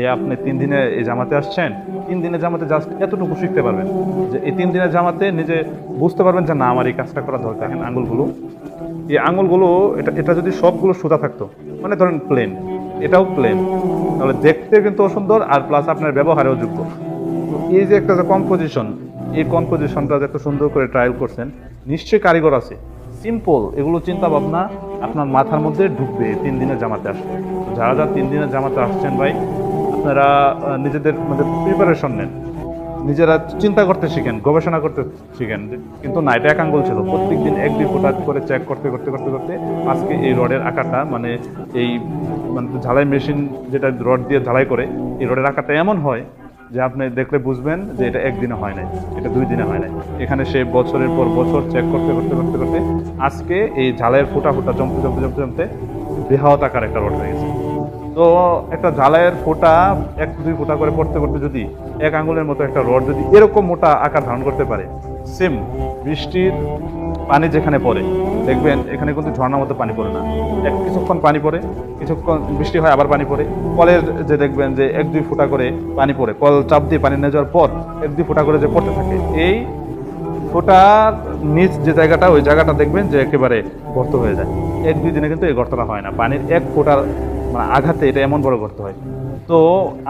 এ আপনি তিন দিনে এই জামাতে আসছেন, তিন দিনের জামাতে জাস্ট এতটুকু শিখতে পারবেন যে এই তিন দিনের জামাতে নিজে বুঝতে পারবেন যে না, আমার এই কাজটা করা দরকার। দেখেন আঙুলগুলো এই আঙুলগুলো এটা এটা যদি সবগুলো সুতা থাকতো মানে ধরেন প্লেন এটাও প্লেন তাহলে দেখতে কিন্তু সুন্দর আর প্লাস আপনার ব্যবহারেও যোগ্য। এই যে একটা যে কম্পোজিশন এই কম্পোজিশনটা যে সুন্দর করে ট্রায়াল করছেন, নিশ্চয়ই কারিগর আছে। সিম্পল এগুলো চিন্তা ভাবনা আপনার মাথার মধ্যে ঢুকবে তিন দিনের জামাতে আসবে যারা যারা তিন দিনের জামাতে আসছেন ভাই আপনারা নিজেদের মধ্যে প্রিপারেশন নেন। নিজেরা চিন্তা করতে শিখেন, গবেষণা করতে শিখেন। কিন্তু না এটা এক ছিল। প্রত্যেক দিন এক দুই ফুটা করে চেক করতে করতে করতে করতে আজকে এই রডের আকারটা মানে এই মানে ঝালাই মেশিন যেটা রড দিয়ে ঝালাই করে, এই রডের আকারটা এমন হয় যে আপনি দেখলে বুঝবেন যে এটা একদিনে হয় নাই, এটা দুই দিনে হয় নাই। এখানে সে বছরের পর বছর চেক করতে করতে করতে করতে আজকে এই ঝালাইয়ের ফুটা ফুটা জমতে জমতে জমতে জমতে বৃহৎ আকার একটা রড হয়ে গেছে। তো একটা ঝালাইয়ের ফোঁটা এক দুই ফোঁটা করে পড়তে করতে যদি এক আঙুলের মতো একটা রড যদি এরকম মোটা আকার ধারণ করতে পারে, সেম বৃষ্টির পানি যেখানে পড়ে, দেখবেন এখানে কিন্তু ঝর্ণার মতো পানি পড়ে না। এক কিছুক্ষণ পানি পড়ে, কিছুক্ষণ বৃষ্টি হয় আবার পানি পড়ে, কলের যে দেখবেন যে এক দুই ফোঁটা করে পানি পড়ে, কল চাপ দিয়ে পানি নিয়ে যাওয়ার পর এক দুই ফোঁটা করে যে পড়তে থাকে, এই ফোটার নিচ যে জায়গাটা, ওই জায়গাটা দেখবেন যে একেবারে গর্ত হয়ে যায়। এক দুই দিনে কিন্তু এই গর্তটা হয় না। পানির এক ফোটার মানে আঘাতে এটা এমন বড় করতে হয়। তো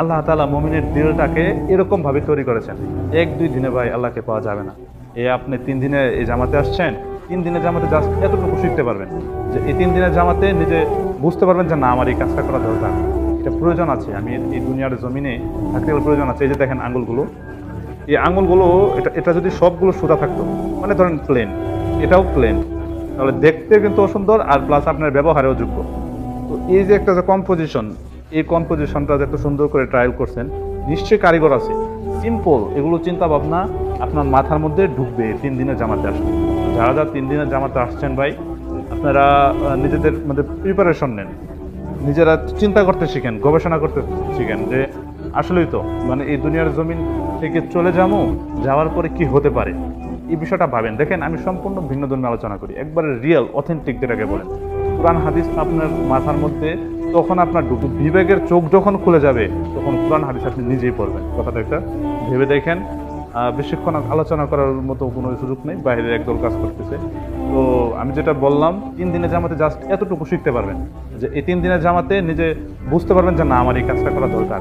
আল্লাহ তালা মমিনের দিলটাকে এরকম ভাবে তৈরি করেছেন। এক, দুই দিনে ভাই আল্লাহকে পাওয়া যাবে না। এ আপনি তিন দিনে এই জামাতে আসছেন, তিন দিনের জামাতে জাস্ট এতটুকু শিখতে পারবেন যে এই তিন দিনের জামাতে নিজে বুঝতে পারবেন যে না, আমার এই কাজটা করা দরকার। এটা প্রয়োজন আছে। আমি এই দুনিয়ার জমিনে থাকতে গেলে প্রয়োজন আছে। এই যে দেখেন আঙ্গুলগুলো এই আঙুলগুলো, এটা এটা যদি সবগুলো সুতা থাকতো মানে ধরেন প্লেন এটাও প্লেন তাহলে দেখতে কিন্তু সুন্দর আর প্লাস আপনার ব্যবহারেও যোগ্য। তো এই যে একটা যে কম্পোজিশন এই কম্পোজিশনটা যে এত সুন্দর করে ট্রায়াল করছেন, নিশ্চয়ই কারিগর আছে। সিম্পল এগুলো চিন্তা ভাবনা আপনার মাথার মধ্যে ঢুকবে তিন দিনের জামাতে আসবে যারা যারা তিন দিনের জামাতে আসছেন ভাই, আপনারা নিজেদের মধ্যে প্রিপারেশন নেন। নিজেরা চিন্তা করতে শিখেন, গবেষণা করতে শিখেন যে আসলেই তো মানে এই দুনিয়ার জমিন থেকে চলে যাব, যাওয়ার পরে কি হতে পারে? এই বিষয়টা ভাবেন। দেখেন, আমি সম্পূর্ণ ভিন্ন ধর্মে আলোচনা করি। একবারে রিয়েল অথেন্টিক যেটাকে বলেন। কোরআন হাদিস আপনার মাথার মধ্যে, তখন আপনার দুটো বিবেকের চোখ যখন খুলে যাবে, তখন কোরআন হাদিস আপনি নিজেই পড়বেন। কথাটা একটা ভেবে দেখেন। বেশিক্ষণ আলোচনা করার মতো কোনো সুযোগ নেই, বাইরের একদল কাজ করতেছে। তো আমি যেটা বললাম, তিন দিনের জামাতে জাস্ট এতটুকু শিখতে পারবেন, যে এই তিন দিনের জামাতে নিজে বুঝতে পারবেন যে না, আমার এই কাজটা করা দরকার।